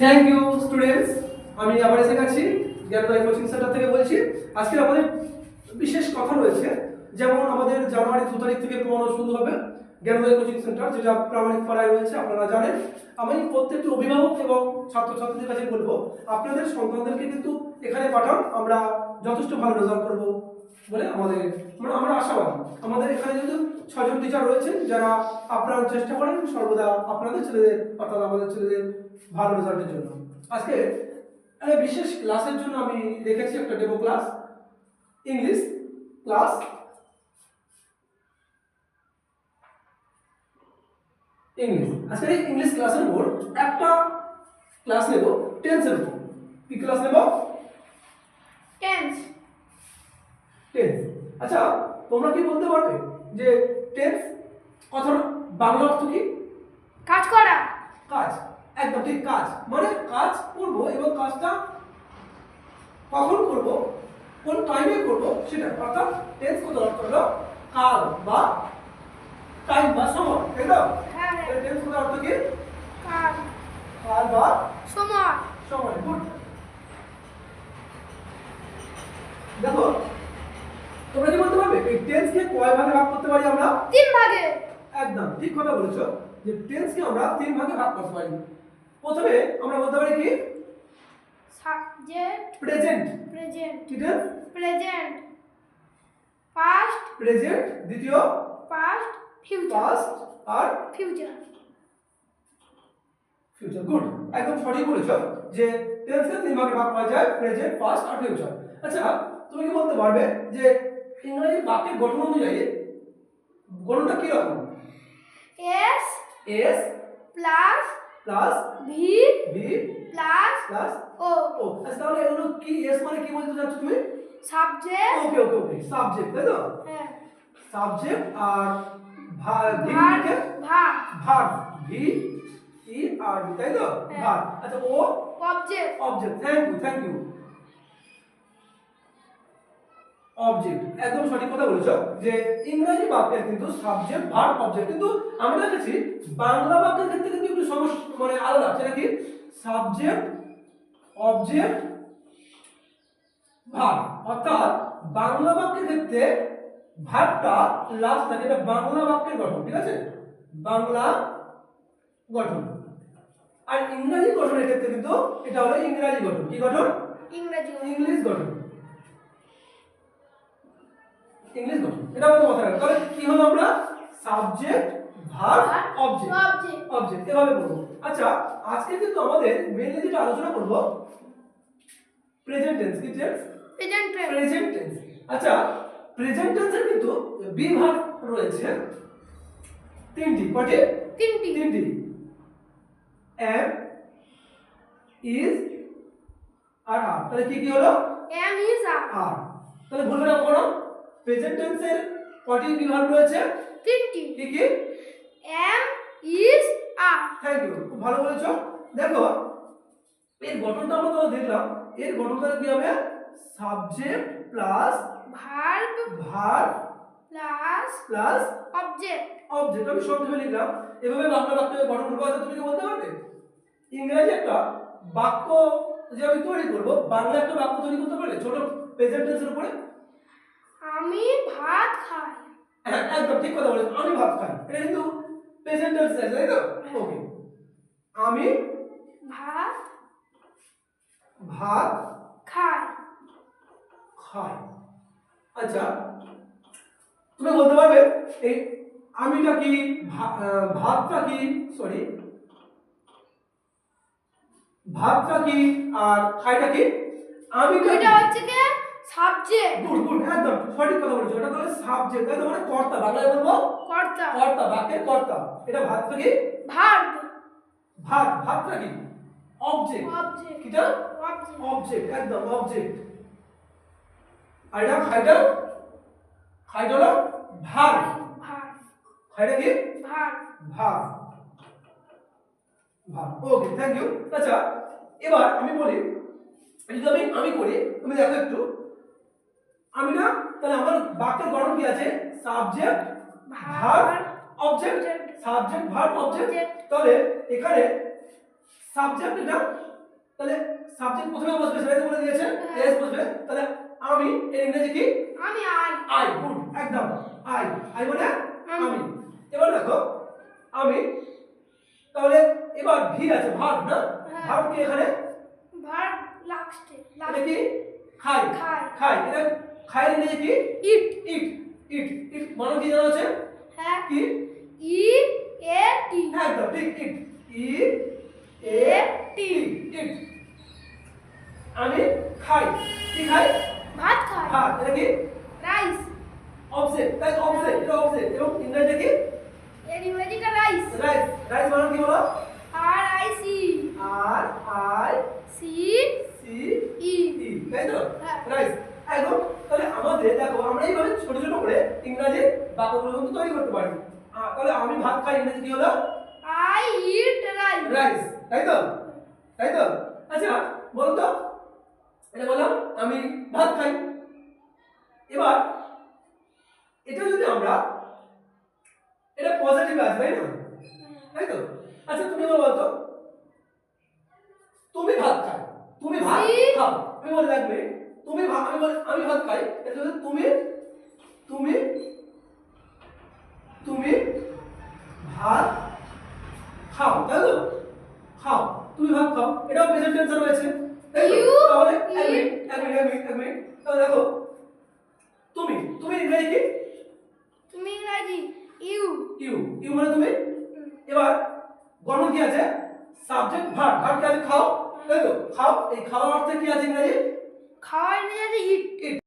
Thank you students আমি আবার এসে গেছি জ্ঞানদয় কোচিং সেন্টার থেকে বলছি। আজকে আমাদের বিশেষ কথা রয়েছে, যেমন আমাদের জানুয়ারি দু তারিখ থেকে পড়ানো শুরু হবে জ্ঞানদয় কোচিং সেন্টার যেটা প্রামাণিক পাড়ায় রয়েছে, আপনারা জানেন। আমি প্রত্যেকটি অভিভাবক এবং ছাত্রছাত্রীদের কাছে বলব, আপনাদের সন্তানদেরকে কিন্তু এখানে পাঠান, আমরা যথেষ্ট ভালো রেজাল্ট করব বলে আমাদের মানে আমরা আশাবাদী। আমাদের এখানে কিন্তু ছজন টিচার রয়েছেন যারা আপ্রাণ চেষ্টা করেন, সর্বদা আপনাদের ছেলেদের অর্থাৎ আমাদের ছেলেদের ভালো রেজাল্টের জন্য। আজকে বিশেষ ক্লাসের জন্য আমি রেখেছি একটা demo class English class English আজকে এই ইংলিশ ক্লাসের উপর একটা ক্লাস নেব টেন্সের উপর। কি ক্লাস নেব? টেন্স টেন্স আচ্ছা তোমরা কি বলতে পারবে যে টেন্স কথার বাংলা অর্থ কি? কাজ করা। কাজ। একদম ঠিক কাজ। মানে কাজ করব এবং কাজটা কখন করব কোন টাইমে করব সেটা অর্থাৎ টেন্স কথার অর্থ হলো? কাল বা টাইম বা সময় তাই তো? হ্যাঁ। হ্যাঁ টেন্স কথার অর্থ কি? কাল। বা সময়। সময় গুড দেখো তোমরা কি বলতে পারবে? এই টেন্সকে কয় ভাগে ভাগ করতে পারি আমরা? তিন ভাগে। একদম ঠিক কথা বলেছ যে টেন্সকে আমরা তিন ভাগে ভাগ করতে পারি। প্রথমে আমরা বলতে পারি কি? সাবজেক্ট প্রেজেন্ট প্রেজেন্ট কি টেন্স প্রেজেন্ট পাস্ট প্রেজেন্ট দ্বিতীয়? পাস্ট ফিউচার পাস্ট আর ফিউচার ফিউচার গুড একদম সঠিক বলেছ যে টেন্সকে তিন ভাগে ভাগ করা যায় প্রেজেন্ট পাস্ট আর ফিউচার আচ্ছা তুমি কি বলতে পারবে যে ইংরেজি বাক্যের গঠন অনুযায়ী গঠনটা কি রকম? S S plus plus V B plus plus O O আচ্ছা তাহলে এগুলো কি এস মানে কি বলতে চাচ্ছ তুমি? সাবজেক্ট ওকে ওকে ওকে সাবজেক্ট তাই তো? হ্যাঁ। সাবজেক্ট আর ভা- ভি ভার থেকে ভার। ভার্ব ভি ই আর তাই তো? হ্যাঁ। ভার্ব আচ্ছা O object object thank you thank you object একদম সঠিক কথা বলেছ। যে ইংরেজি বাক্যের কিন্তু সাবজেক্ট ভার্ব অবজেক্ট কিন্তু আমরা দেখেছি বাংলা বাক্যের ক্ষেত্রে কিন্তু একটু সমস্যা মানে আলাদা সেটা কি? সাবজেক্ট অবজেক্ট ভার্ব অর্থাৎ বাংলা বাক্যের ক্ষেত্রে ভার্বটা লাস্ট থাকে এটা বাংলা বাক্যের গঠন ঠিক আছে? বাংলা গঠন। আর ইংরেজি গঠনের ক্ষেত্রে কিন্তু এটা হলো ইংরেজি গঠন। কি গঠন? ইংরেজি ইংলিশ গঠন। ইংলিশ গঠন এটা আমাদের মাথায় রাখতে তাহলে কি হলো আমরা? Subject verb object object object এভাবে বলব। আচ্ছা আজকে কিন্তু আমাদের মেইনলি যেটা আলোচনা করব প্রেজেন্ট টেন্স কি টেন্স প্রেজেন্ট প্রেজেন্ট টেন্স আচ্ছা প্রেজেন্ট টেন্সের কিন্তু বিভাগ রয়েছে তিনটি। কটি তিনটি। তিনটি। এম ইজ আর আর তাহলে কি কি হলো? এম ইজ আর আর তাহলে বলবে না কোনো প্রেজেন্ট টেন্সের কটি বিভাগ রয়েছে? তিনটি। কি কি? Am is are thank you খুব ভালো বলেছ। দেখো এর গঠনটা আমরা তো দেখলাম। এর গঠনটা কি হবে? Subject plus verb verb plus plus object object আমি সংক্ষেপে লিখলাম। এভাবে বাংলা বাক্য গঠন করব আচ্ছা তুমি কি বলতে পারবে? ইংরেজি একটা বাক্য যে আমি তৈরি করব বাংলা একটা বাক্য তৈরি করতে পারবে ছোট প্রেজেন্ট টেন্সের উপরে আমি ভাত খাই। হ্যাঁ একদম ঠিক কথা বলেছ আমি ভাত খাই। এটা কিন্তু প্রেজেন্ট টেন্স আছে তাই তো? ওকে আমি ভাত ভাত খাই। খাই। আচ্ছা তুমি বলতে পারবে এই আমিটা কি ভাতটা কি সরি ভাতটা কি আর খাইটা কি? আমিটা এটা হচ্ছে কি? সাবজেক্ট গুড গুড একদম সঠিক কথা বলেছ। এটা তাহলে সাবজেক্ট তাই তো মানে কর্তা বাংলায় বলব? কর্তা। কর্তা বাক্যের কর্তা। এটা ভাতটা কি ভার্ব ভাত ভাতটা কি অবজেক্ট অবজেক্ট কিটা অবজেক্ট অবজেক্ট একদম অবজেক্ট আর এটা খাইটা খাইটা হলো ভার খাইটা কি? ভার্ব ভার ভার ওকে থ্যাংক ইউ আচ্ছা এবার আমি বলি যদি আমি আমি করি তুমি দেখো একটু। আমি না তাহলে আমার বাক্যের গঠন কি আছে? Subject verb verb object subject verb object তাহলে এখানে সাবজেক্ট এটা তাহলে সাবজেক্ট প্রথমে বসবে সেটাই তো বলে দিয়েছে। এস বসবে তাহলে আমি এর ইংরেজি কি? আমি আই আই গুড একদম। আই আই মানে আমি। এবার দেখো আমি তাহলে এবার ভি আছে ভার্ব না? হ্যাঁ। ভার্ব কি এখানে? ভার্ব লাস্টে এটা কি? খাই। খাই। খাই এটা খাই ইংরেজি কি ইট ইট ইট ইট মানে কি জানা আছে? হ্যাঁ। কি ই এ টি একদম ঠিক ইট ই এ টি ইট আমি খাই। কি খাই? ভাত খাই। ভাত এটা কি? রাইস অবজেক্ট তাই অবজেক্ট এটা অবজেক্ট এবং ইংরেজিটা কি? এর ইংরেজিটা রাইস রাইস রাইস মানে কি বলো? R I C R I C C E E তাই তো হ্যাঁ। রাইস একদম তাহলে আমাদের দেখো আমরা এইভাবে ছোট ছোট করে ইংরেজি বাক্যগুলো কিন্তু তৈরি করতে পারি আ, তাহলে খাই ইংরেজি কি হলো? আই ইট রাইস রাইস তাই তো? তাই তো? আচ্ছা বলো তো। এটা বললাম আমি ভাত খাই। এবার এটা যদি আমরা এটা পজিটিভ আছে তাই না? তাই তো? আচ্ছা তুমি আমার বলতো তুমি ভাত খাও। তুমি ভাত খাও। আমি বলে রাখবে তুমি ভাত আমি বলে আমি ভাত খাই। এটা তুমি তুমি তুমি ভাত খাও তাই তো? খাও তুমি ভাত খাও এটাও প্রেজেন্ট টেন্স রয়েছে। তাই তো? তাহলে এক মিনিট এক মিনিট এক মিনিট তাহলে দেখো তুমি তুমি ইংরেজি কি?